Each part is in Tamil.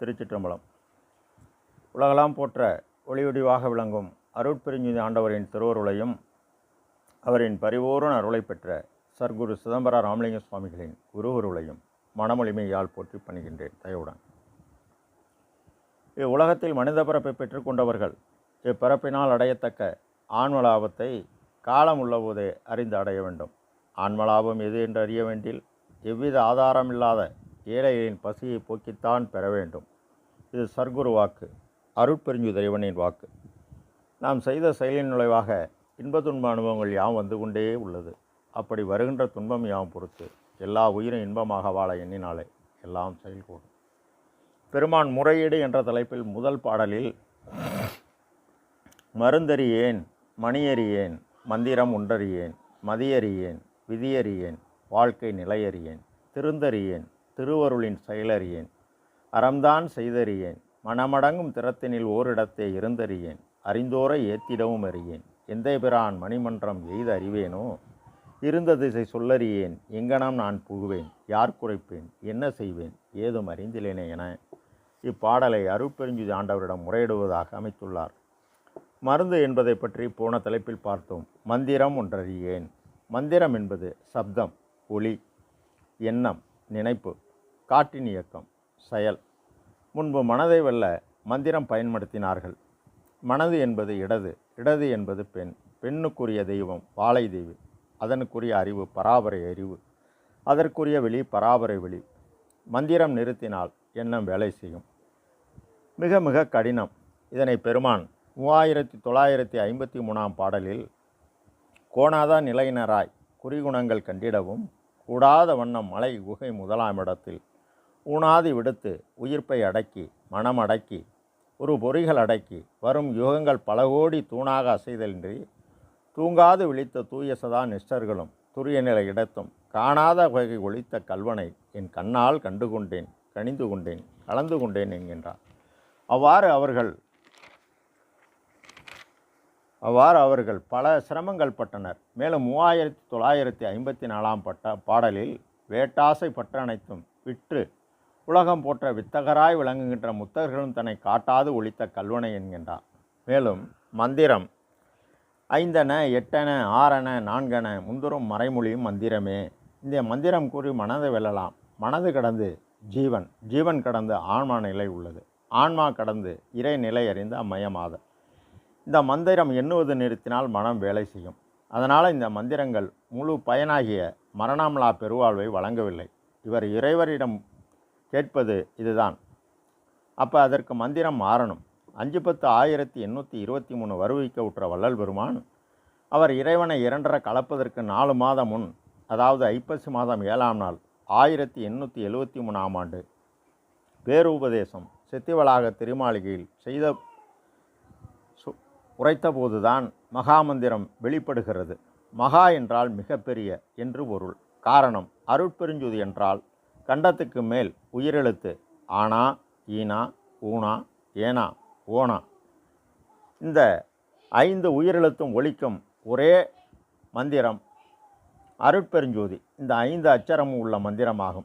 திருச்சிற்றம்பலம். உலகலாம் போற்ற ஒளிவடிவாக விளங்கும் அருட்பெருஞ்சுதி ஆண்டவரின் திருவருளையும் அவரின் பரிபூரண அருளை பெற்ற சர்க்குரு சிதம்பர ராமலிங்க சுவாமிகளின் குருவருளையும் மனமொழிமையால் போற்றி பணிகின்றேன். தயவுடன். இவ்வுலகத்தில் மனித பிறப்பை பெற்றுக்கொண்டவர்கள் இப்பிறப்பினால் அடையத்தக்க ஆன்மலாபத்தை காலம் உள்ளபோதே அறிந்து அடைய வேண்டும். ஆன்மலாபம் எது என்று அறிய வேண்டில் எவ்வித ஆதாரமில்லாத ஏழைகளின் பசியை போக்கித்தான் பெற வேண்டும். இது சர்க்குரு வாக்கு. அருட்பெருஞ்சு இறைவனின் வாக்கு. நாம் செய்த செயலின் நுழைவாக இன்ப துன்ப அனுபவங்கள் யாம் வந்து கொண்டே உள்ளது. அப்படி வருகின்ற துன்பம் யாம் பொறுத்து எல்லா உயிரும் இன்பமாக வாழ எண்ணினாலே எல்லாம் செயல்கூடும் பெருமான் முறையீடு என்ற தலைப்பில் முதல் பாடலில் மருந்தறியேன் மணியறியேன் மந்திரம் உண்டறியேன் மதியறியேன் விதியறியேன் வாழ்க்கை நிலையறியேன் திருந்தறியேன் திருவருளின் செயலறியேன் அறம்தான் செய்தறியேன். மனமடங்கும் திறத்தினில் ஓரிடத்தை இருந்தறியேன். அறிந்தோரை ஏத்திடவும் அறியேன். எந்தை பிரான் மணிமன்றம் எய்த அறிவேனோ? இருந்த திசை சொல்லறியேன். எங்கனம் நான் புகுவேன். யார் குறைப்பேன்? என்ன செய்வேன்? ஏதும் அறிந்திலேனே என இப்பாடலை அருட்பெருஞ்சுதி ஆண்டவரிடம் முறையிடுவதாக அமைத்துள்ளார். மருந்து என்பதை பற்றி போன தலைப்பில் பார்த்தோம். மந்திரம் ஒன்றறியேன். மந்திரம் என்பது சப்தம் ஒளி எண்ணம் நினைப்பு காற்றின் இயக்கம். செயல். முன்பு மனதை வெல்ல மந்திரம் பயன்படுத்தினார்கள். மனது என்பது இடது இடது என்பது பெண் பெண்ணுக்குரிய தெய்வம் வாழை தெய்வம் அதனுக்குரிய அறிவு பராபரை அறிவு அதற்குரிய வெளி பராபரை வெளி. மந்திரம் நிறுத்தினால் எண்ணம் வேலை செய்யும். மிக மிக கடினம். இதனை பெருமான் மூவாயிரத்தி தொள்ளாயிரத்தி ஐம்பத்தி மூணாம் பாடலில் கோணாத நிலையினராய் குறிகுணங்கள் கண்டிடவும் கூடாத வண்ணம் மலை குகை முதலாம் இடத்தில் ஊனாதி விடுத்து உயிர்ப்பை அடக்கி மனம் அடக்கி ஒரு பொறிகள் அடக்கி வரும் யுகங்கள் பல கோடி தூணாக அசைதலின்றி தூங்காது விழித்த தூய சதா நிஷ்டர்களும் துரிய நிலை இடத்தும் காணாத வகை ஒழித்த கல்வனை என் கண்ணால் கண்டு கொண்டேன் கணிந்து கொண்டேன் கலந்து கொண்டேன் என்கின்றார். அவ்வாறு அவர்கள் அவ்வாறு அவர்கள் பல சிரமங்கள் பட்டனர். மேலும் மூவாயிரத்தி தொள்ளாயிரத்தி ஐம்பத்தி நாலாம் பட்ட பாடலில் வேட்டாசை பட்ட அனைத்தும் விற்று உலகம் போற்ற வித்தகராய் விளங்குகின்ற முத்தகர்களும் தன்னை காட்டாது ஒழித்த கல்வனை என்கின்றார். மேலும் மந்திரம் ஐந்தன எட்டன ஆறன நான்கன முந்தரும் மறைமொழியும் மந்திரமே. இந்த மந்திரம் கூறி மனதை வெல்லலாம். மனது கடந்து ஜீவன் ஜீவன் கடந்து ஆன்மா நிலை உள்ளது. ஆன்மா கடந்து இறை நிலை அறிந்த மயமாத. இந்த மந்திரம் எண்ணுவது நிறுத்தினால் மனம் வேலை செய்யும். அதனால் இந்த மந்திரங்கள் முழு பயனாகிய மரணாமலா பெருவாழ்வை வழங்கவில்லை. இவர் இறைவரிடம் கேட்பது இதுதான். அப்போ அதற்கு மந்திரம் மாறணும். அஞ்சு பத்து ஆயிரத்தி எண்ணூற்றி இருபத்தி மூணு வருவிக்க உற்ற வள்ளல் பெருமான் அவர் இறைவனை இரண்டரை கலப்பதற்கு நாலு மாதம் முன் அதாவது ஐப்பசி மாதம் ஏழாம் நாள் ஆயிரத்தி எண்ணூற்றி எழுபத்தி மூணாம் ஆண்டு பேருபதேசம் சித்திவளாக திருமாளிகையில் செய்த சு உரைத்தபோதுதான் மகாமந்திரம் வெளிப்படுகிறது. மகா என்றால் மிகப்பெரிய என்று பொருள். காரணம் அருட்பெருஞ்சுதி என்றால் கண்டத்துக்கு மேல் உயிரெழுத்து. ஆனா ஈனா ஊனா ஏனா ஓனா. இந்த ஐந்து உயிரெழுத்தும் ஒழிக்கும் ஒரே மந்திரம் அருட்பெருஞ்சோதி. இந்த ஐந்து அச்சரமும் உள்ள மந்திரமாகும்.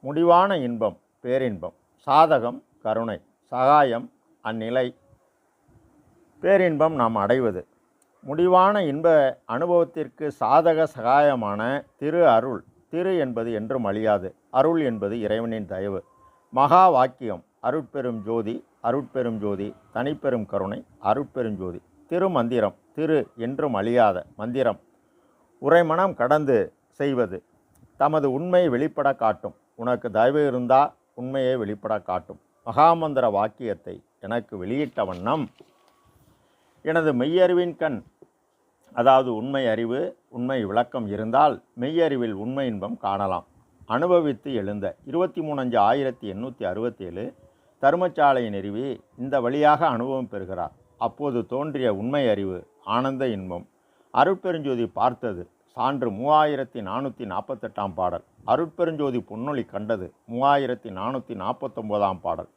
முடிவான இன்பம் பேரின்பம். சாதகம் கருணை. சகாயம் அந்நிலை. பேரின்பம் நாம் அடைவது. முடிவான இன்ப அனுபவத்திற்கு சாதக சகாயமான திரு அருள். திரு என்பது என்றும் அழியாது. அருள் என்பது இறைவனின் தயவு. மகா வாக்கியம் அருட்பெரும் ஜோதி அருட்பெரும் ஜோதி தனிப்பெரும் கருணை அருட்பெரும் ஜோதி. திருமந்திரம் திரு என்றும் அழியாத மந்திரம். உரைமனம் கடந்து செய்வது தமது உண்மை வெளிப்பட காட்டும். உனக்கு தயவு இருந்தால் உண்மையை வெளிப்பட காட்டும். மகாமந்திர வாக்கியத்தை எனக்கு வெளியிட்ட வண்ணம் எனது மெய்யறிவின் கண் அதாவது உண்மை அறிவு உண்மை விளக்கம் இருந்தால் மெய்யறிவில் உண்மை இன்பம் காணலாம். அனுபவித்து எழுந்த இருபத்தி மூணஞ்சு ஆயிரத்தி எண்ணூற்றி அறுபத்தேழு தருமச்சாலை நிறுவி இந்த வழியாக அனுபவம் பெறுகிறார். அப்போது தோன்றிய உண்மை அறிவு ஆனந்த இன்பம். அருட்பெருஞ்சோதி பார்த்தது சான்று மூவாயிரத்தி நானூற்றி நாற்பத்தெட்டாம் பாடல். அருட்பெருஞ்சோதி பொன்னொழி கண்டது மூவாயிரத்தி நானூற்றி நாற்பத்தொம்போதாம் பாடல்.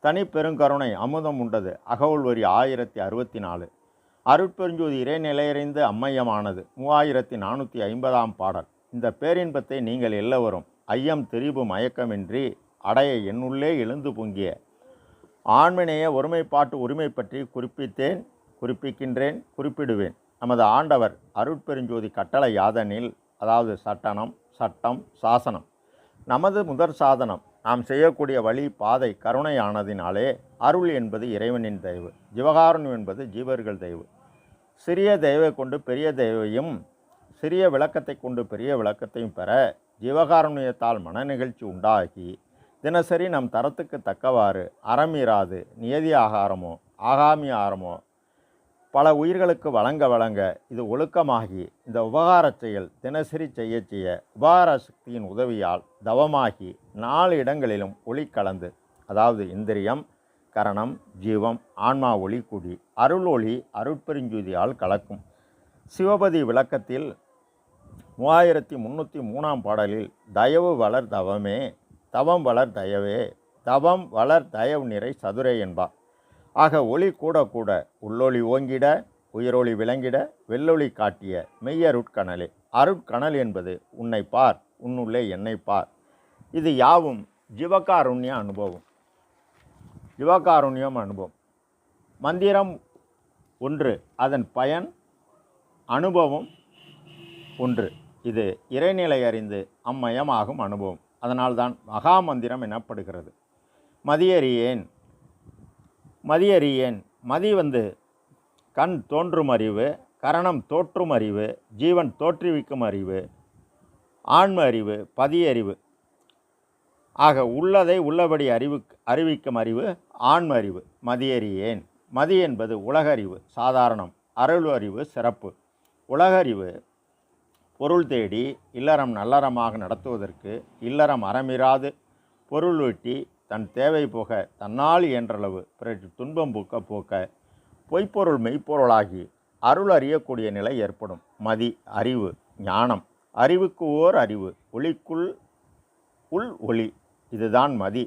தனி பெருங்கருணை அமுதம் உண்டது அகவுள் வரி ஆயிரத்தி அறுபத்தி நாலு. அருட்பெருஞ்சோதி இறைநிலையறிந்து அம்மையமானது மூவாயிரத்தி நானூற்றி ஐம்பதாம் பாடல். இந்த பேரின்பத்தை நீங்கள் எல்லவரும் ஐயம் திரிபு மயக்கமின்றி அடைய என்னுள்ளே எழுந்து பொங்கிய ஆண்மனைய ஒருமைப்பாட்டு உரிமை பற்றி குறிப்பித்தேன் குறிப்பிக்கின்றேன் குறிப்பிடுவேன். நமது ஆண்டவர் அருட்பெருஞ்சோதி கட்டளை யாதனில் அதாவது சட்டனம் சட்டம் சாசனம். நமது முதற் சாதனம் நாம் செய்யக்கூடிய வழி பாதை கருணையானதினாலே அருள் என்பது இறைவனின் தயவு ஜீவகாரணம் என்பது ஜீவர்கள் தயவு. சிறிய தயவை கொண்டு பெரிய தயவையும் சிறிய விளக்கத்தை கொண்டு பெரிய விளக்கத்தையும் பெற ஜீவகாருண்யத்தால் மனநிகழ்ச்சி உண்டாகி தினசரி நம் தரத்துக்கு தக்கவாறு அறமீறாது நியதி ஆகாரமோ ஆகாமி ஆகாரமோ பல உயிர்களுக்கு வழங்க வழங்க இது ஒழுக்கமாகி இந்த உபகாரச் செயல் தினசரி செய்ய செய்ய உபகார சக்தியின் உதவியால் தவமாகி நாலு இடங்களிலும் ஒளி கலந்து அதாவது இந்திரியம் கரணம் ஜீவம் ஆன்மா ஒளி கூடி அருள் ஒளி அருட்பெருஞ்சூதியால் கலக்கும். சிவபதி விளக்கத்தில் மூவாயிரத்தி முந்நூற்றி மூணாம் பாடலில் தயவு வளர் தவமே தவம் வளர் தயவே தவம் வளர் தயவு நிறை சதுரை என்பார் ஆக ஒளி கூட கூட உள்ளொளி ஓங்கிட உயிரொளி விளங்கிட வெள்ளொளி காட்டிய மெய்யருட்கணலே. அருட்கணல் என்பது உன்னை பார் உன்னுள்ளே என்னை பார் இது யாவும் ஜீவகாருண்ய அனுபவம். ஜீவகாருண்யம் அனுபவம். மந்திரம் ஒன்று அதன் பயன் அனுபவம் ஒன்று. இது இறைநிலை அறிந்து அம்மயமாகும் அனுபவம். அதனால்தான் மகா மந்திரம் எனப்படுகிறது. மதியறியேன் மதியறியேன் மதி வந்து கண் தோன்றும் அறிவு கரணம் தோற்றும் அறிவு ஜீவன் தோற்றுவிக்கும் அறிவு ஆன்ம அறிவு பதியறிவு ஆக உள்ளதை உள்ளபடி அறிவு அறிவிக்கும் அறிவு ஆன்ம அறிவு. மதியறியேன் மதி என்பது உலகறிவு சாதாரணம். அருள் அறிவு சிறப்பு. உலகறிவு பொருள் தேடி இல்லறம் நல்லறமாக நடத்துவதற்கு இல்லறம் அறமிராது. பொருள் வெட்டி தன் தேவை போக தன்னால் இயன்றளவு பிறகு துன்பம் போக்க போக்க பொய்ப்பொருள் மெய்ப்பொருளாகி அருள் அறியக்கூடிய நிலை ஏற்படும். மதி அறிவு ஞானம். அறிவுக்கு ஓர் அறிவு ஒளிக்குள் உள் ஒளி. இதுதான் மதி.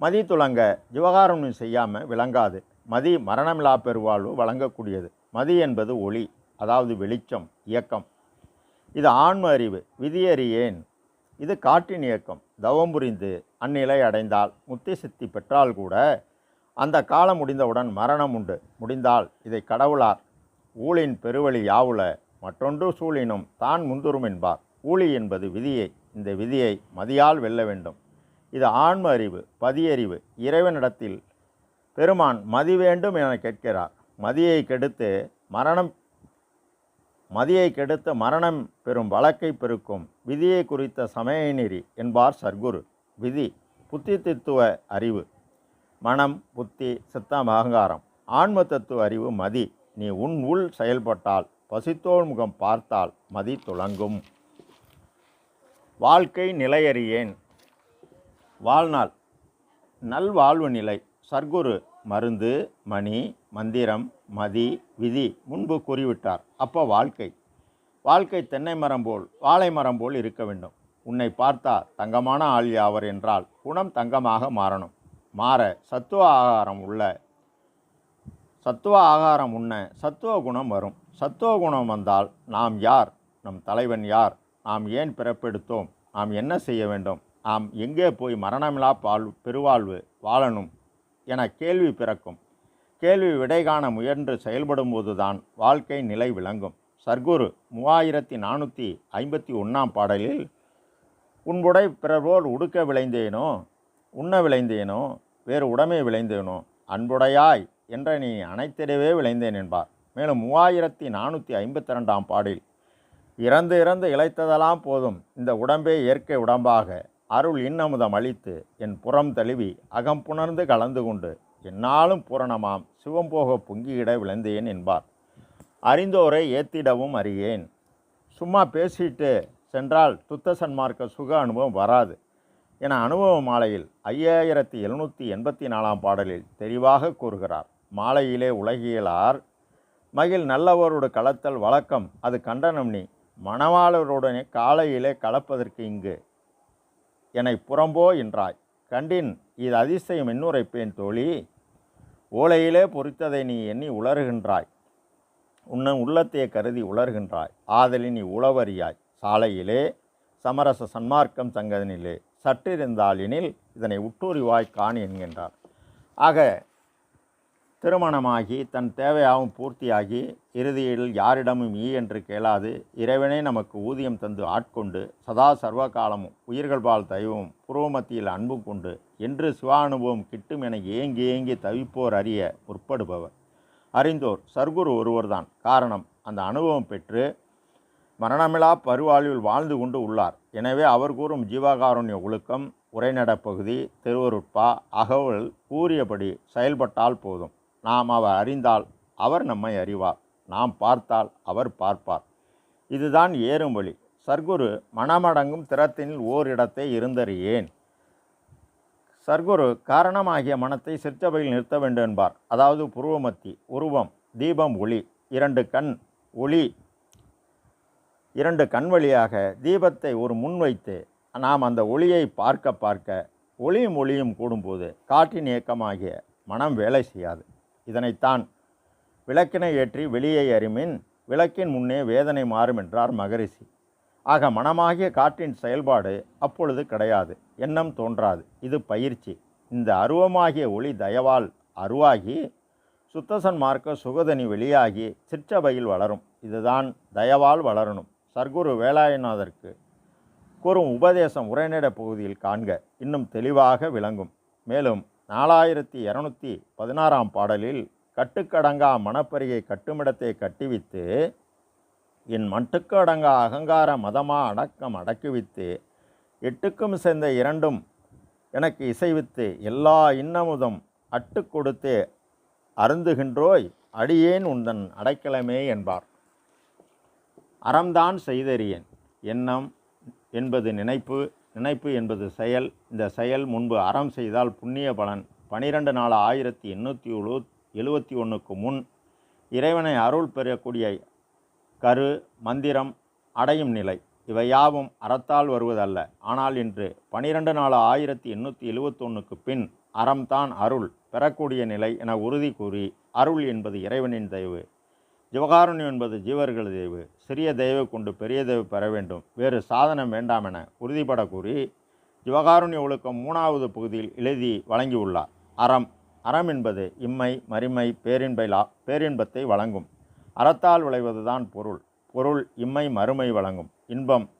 மதி துளங்க ஜீவகாருண்யம் செய்யாமல் விளங்காது. மதி மரணமில்லா பெருவாழ்வு வழங்கக்கூடியது. மதி என்பது ஒளி அதாவது வெளிச்சம் இயக்கம். இது ஆன்ம அறிவு விதியறியேன். இது காற்றின் இயக்கம். தவம் புரிந்து அந்நிலை அடைந்தால் முத்தி சித்தி பெற்றால் கூட அந்த காலம் முடிந்தவுடன் மரணம் உண்டு. முடிந்தால் இதை கடவுளார் ஊழின் பெருவழி யாவுல மற்றொன்று சூழினும் தான் முந்துரும் என்பார். ஊழி என்பது விதியை இந்த விதியை மதியால் வெல்ல வேண்டும். இது ஆன்ம அறிவு பதியறிவு. இறைவனிடத்தில் பெருமான் மதி வேண்டும் என கேட்கிறார். மதியை கெடுத்து மரணம் மதியை கெடுத்து மரணம் பெறும் வழக்கை பெருக்கும் விதியை குறித்த சமய நெறி என்பார் சர்க்குரு. விதி புத்தி தத்துவ அறிவு. மனம் புத்தி சித்தம் அகங்காரம். ஆன்ம தத்துவ அறிவு மதி. நீ உன் உள் செயல்பட்டால் பசித்தோள் முகம் பார்த்தால் மதி துளங்கும். வாழ்க்கை நிலையறியேன். வாழ்நாள். நல்வாழ்வு நிலை. சர்க்குரு மருந்து மணி மந்திரம் மதி விதி முன்பு கூறிவிட்டார். அப்போ வாழ்க்கை. வாழ்க்கை தென்னை மரம் போல் வாழை மரம் போல் இருக்க வேண்டும். உன்னை பார்த்தா தங்கமான ஆள் யாவர் என்றால் குணம் தங்கமாக மாறணும். மாற சத்துவ ஆகாரம் உள்ள சத்துவ ஆகாரம் உண்ண சத்துவ குணம் வரும். சத்துவ குணம் வந்தால் நாம் யார்? நம் தலைவன் யார்? நாம் ஏன் பிறப்பெடுத்தோம்? நாம் என்ன செய்ய வேண்டும்? நாம் எங்கே போய் மரணமில்லா பால் பெருவாழ்வு வாழணும்? என கேள்வி பிறக்கும். கேள்வி விடை காண முயன்று செயல்படும் போதுதான் வாழ்க்கை நிலை விளங்கும். சர்க்குரு மூவாயிரத்தி நானூற்றி ஐம்பத்தி ஒன்றாம் பாடலில் உன்புடை பிறரோல் உடுக்க விளைந்தேனோ? உண்ண விளைந்தேனோ? வேறு உடமை விளைந்தேனோ? அன்புடையாய் என்ற நீ அனைத்திடவே விளைந்தேன் என்பார். மேலும் மூவாயிரத்தி நானூற்றி ஐம்பத்தி ரெண்டாம் பாடில் இறந்து இறந்து இழைத்ததெல்லாம் போதும். இந்த உடம்பே இயற்கை உடம்பாக. அருள் இன்னமுதம் அளித்து என் புறம் தழுவி அகம் புணர்ந்து கலந்து கொண்டு என்னாலும் பூரணமாம். சிவம் போக பொங்கியிட விளைந்தேன் என்பார். அறிந்தோரை ஏத்திடவும் அறியேன். சும்மா பேசிட்டு சென்றால் துத்த சன்மார்க்க சுக அனுபவம் வராது. என அனுபவ மாலையில் ஐயாயிரத்தி எழுநூற்றி எண்பத்தி நாலாம் பாடலில் தெளிவாக கூறுகிறார். மாலையிலே உலகியலார் மகிழ் நல்லவரோடு கலத்தல் வழக்கம். அது கண்டனம் நீ. மணவாளருடனே காலையிலே கலப்பதற்கு இங்கு. என்னை புறம்போ என்றாய். கண்டின் இது அதிசயம் என்னுரைப்பேன் தோழி. ஓலையிலே பொறித்ததை நீ எண்ணி உளறுகின்றாய் உன்னன் உள்ளத்தையே கருதி உளறுகின்றாய் ஆதலின் நீ உளவறியாய். சாலையிலே சமரச சன்மார்க்கம் சங்கதனிலே சற்றிருந்தாளினில் இதனை உட்டூரிவாய் காணி என்கின்றார். ஆக திருமணமாகி தன் தேவையாகவும் பூர்த்தியாகி இறுதியில் யாரிடமும் ஈ என்று கேளாது இறைவனே நமக்கு ஊதியம் தந்து ஆட்கொண்டு சதா சர்வ காலமும் உயிர்கள் பால் புருவ புருவமத்தியில் அன்பு கொண்டு என்று சிவானுபவம் கிட்டும் என ஏங்கி ஏங்கி தவிப்போர் அறிய முற்படுபவர். அறிந்தோர் சர்க்குரு ஒருவர்தான். காரணம் அந்த அனுபவம் பெற்று மரணமிலா பருவாழ்வில் வாழ்ந்து கொண்டு உள்ளார். எனவே அவர் கூறும் ஜீவகாருண்ய ஒழுக்கம் உரைநடப்பகுதி திருவருட்பா அகவல் கூறியபடி செயல்பட்டால் போதும். நாம் அவர் அறிந்தால் அவர் நம்மை அறிவார். நாம் பார்த்தால் அவர் பார்ப்பார். இதுதான் ஏறும் வழி. சர்க்குரு மனமடங்கும் திறத்தினில் ஓரிடத்தை இருந்தறியேன். சர்க்குரு காரணமாகிய மனத்தை சிற்றபையில் நிறுத்த வேண்டும் என்பார் அதாவது புருவமத்தி உருவம் தீபம் ஒளி இரண்டு கண் ஒளி இரண்டு கண் வழியாக தீபத்தை ஒரு முன் வைத்து நாம் அந்த ஒளியை பார்க்க பார்க்க ஒளியும் ஒளியும் கூடும்போது காற்றின் இயக்கமாகிய மனம் வேலை செய்யாது. இதனைத்தான் விளக்கினை ஏற்றி வெளியே அறிமின் விளக்கின் முன்னே வேதனை மாறும் என்றார் மகரிஷி. ஆக மனமாகிய காற்றின் செயல்பாடு அப்பொழுது கிடையாது. எண்ணம் தோன்றாது. இது பயிற்சி. இந்த அருவமாகிய ஒளி தயவால் அருவாகி சுத்தசன் மார்க்க சுகதனி வெளியாகி சிற்றபையில் வளரும். இதுதான் தயவால் வளரணும். சர்க்குரு வேலாயநாதருக்கு கூறும் உபதேசம் உரைநட பகுதியில் காண்க. இன்னும் தெளிவாக விளங்கும். மேலும் நாலாயிரத்தி இரநூத்தி பதினாறாம் பாடலில் கட்டுக்கடங்கா மணப்பரியை கட்டுமிடத்தை கட்டிவித்து என் மட்டுக்கு அடங்கா அகங்கார மதமா அடக்கம் அடக்குவித்து எட்டுக்கும் சேர்ந்த இரண்டும் எனக்கு இசைவித்து எல்லா இன்னமுதம் அட்டு கொடுத்து அருந்துகின்றோய் அடியேன் உந்தன் அடைக்கலமே என்பார். அறம்தான் செய்தறியேன். எண்ணம் என்பது நினைப்பு. நினைப்பு என்பது செயல். இந்த செயல் முன்பு அறம் செய்தால் புண்ணிய பலன். பனிரெண்டு நாலு ஆயிரத்தி எண்ணூற்றி எழு எழுபத்தி ஒன்றுக்கு முன் இறைவனை அருள் பெறக்கூடிய கரு மந்திரம் அடையும் நிலை. இவை யாவும் அறத்தால் வருவதல்ல. ஆனால் இன்று பனிரெண்டு நாலு ஆயிரத்தி எண்ணூற்றி எழுவத்தொன்னுக்கு பின் அறம்தான் அருள் பெறக்கூடிய நிலை என உறுதி கூறி அருள் என்பது இறைவனின் தயவு. ஜீவகாருண்யம் என்பது ஜீவர்கள் தெய்வு. சிறிய தெய்வை கொண்டு பெரிய தெய்வு பெற வேண்டும். வேறு சாதனம் வேண்டாம் என உறுதிபட கூறி ஜீவகாருண்ய ஒழுக்கம் மூணாவது பகுதியில் எழுதி வழங்கியுள்ளார். அறம். அறம் என்பது இம்மை மறிமை பேரின்பைலா பேரின்பத்தை வழங்கும். அறத்தால் விளைவதுதான் பொருள். பொருள் இம்மை மறுமை வழங்கும். இன்பம்.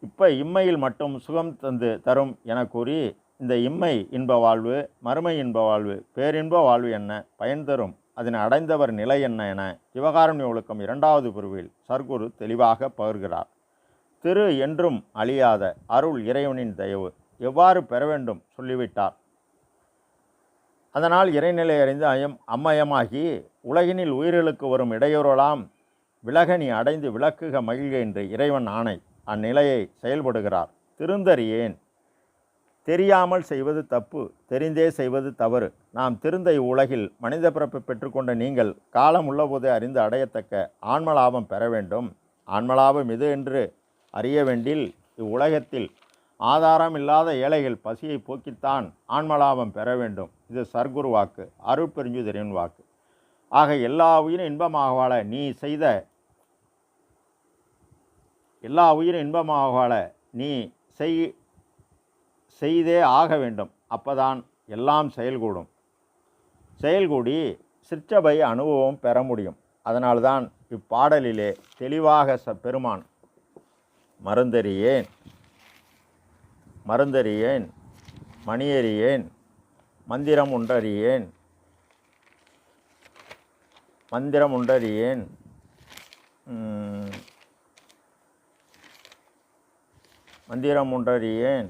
இப்போ இம்மையில் மட்டும் சுகம் தந்து தரும் என கூறி இந்த இம்மை இன்ப வாழ்வு மறுமை இன்ப வாழ்வு பேரின்ப வாழ்வு என்ன பயன் தரும்? அதனை அடைந்தவர் நிலை என்ன என சிவகாரண்ய ஒழுக்கம் இரண்டாவது பிரிவில் சர்க்குரு தெளிவாக பகிர்கிறார். திரு என்றும் அழியாத அருள் இறைவனின் தயவு எவ்வாறு பெற வேண்டும் சொல்லிவிட்டார். அதனால் இறைநிலை அறிந்து அயம் அம்மயமாகி உலகினில் உயிர்களுக்கு வரும் இடையூறலாம் விலகனி அடைந்து விளக்குக மகிழ்க என்று இறைவன் ஆணை அந்நிலையை செயல்படுகிறார். திருந்தறியேன் தெரியாமல் செய்வது தப்பு தெரிந்தே செய்வது தவறு. நாம் திருந்த இவ்வுலகில் மனித பிறப்பு பெற்றுக்கொண்ட நீங்கள் காலம் உள்ளபோதே அறிந்து அடையத்தக்க ஆன்மலாபம் பெற வேண்டும். ஆன்மலாபம் இது என்று அறிய வேண்டில் இவ்வுலகத்தில் ஆதாரம் இல்லாத ஏழைகள் பசியை போக்கித்தான் ஆன்மலாபம் பெற வேண்டும். இது சர்க்குரு வாக்கு அருட்பெருஞ்சுதரின் வாக்கு. ஆக எல்லா உயிரும் இன்பமாக வாழ நீ செய்த எல்லா உயிரும் இன்பமாக வாழ நீ செய் செய்தே ஆக வேண்டும். அப்பதான் எல்லாம் செயல்கூடும். செயல்கூடி சிற்றபை அனுபவம் பெற முடியும். அதனால்தான் இப்பாடலிலே தெளிவாக ச பெருமான் மருந்தறியேன் மருந்தறியேன் மணியறியேன் மந்திரம் ஒன்றறியேன் மந்திரம் ஒன்றறியேன் மந்திரம் ஒன்றறியேன்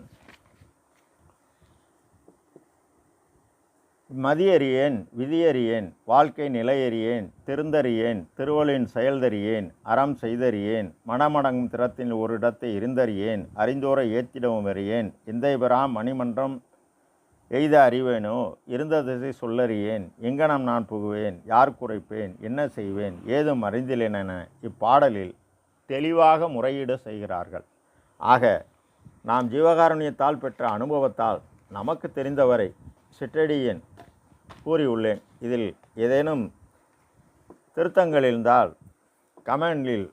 மதியறியேன் விதியறியேன் வாழ்க்கை நிலையறியேன் திருந்தறியேன் திருவள்ளின் செயல்தறியேன் அறம் செய்தறியேன் மணமடங்கும் திறத்தின் ஒரு இடத்தை இருந்தறியேன் அறிந்தோரை ஏத்திடவும் அறியேன் இந்தை பெறாம் மணிமன்றம் எய்த அறிவேனோ இருந்த திசை சொல்லறியேன் எங்கனம் நான் புகுவேன் யார் குறைப்பேன் என்ன செய்வேன் ஏதும் அறிந்திலேனென இப்பாடலில் தெளிவாக முறையீடு செய்கிறார்கள். ஆக நாம் ஜீவகாருண்யத்தால் பெற்ற அனுபவத்தால் நமக்கு தெரிந்தவரை சிற்றடியேன் கூறியுள்ளேன். இதில் ஏதேனும் திருத்தங்கள் இருந்தால் கமெண்டில்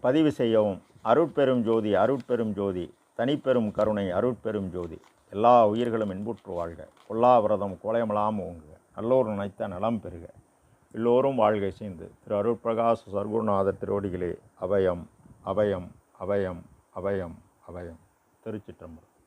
பதிவு செய்யவும். அருட்பெரும் ஜோதி அருட்பெரும் ஜோதி தனிப்பெரும் கருணை அருட்பெரும் ஜோதி. எல்லா உயிர்களும் இன்புற்று வாழ்க. கொல்லாவிரதம் கோலையமலாம் ஓங்குக. நல்லோர் நினைத்த நலம் பெறுக. எல்லோரும் வாழ்கை செய்து. திரு அருட்பிரகாஷ் சர்க்குருநாதர் திருவடிகளே அபயம் அபயம் அபயம் அபயம் அபயம். திருச்சிற்றம்பலம்.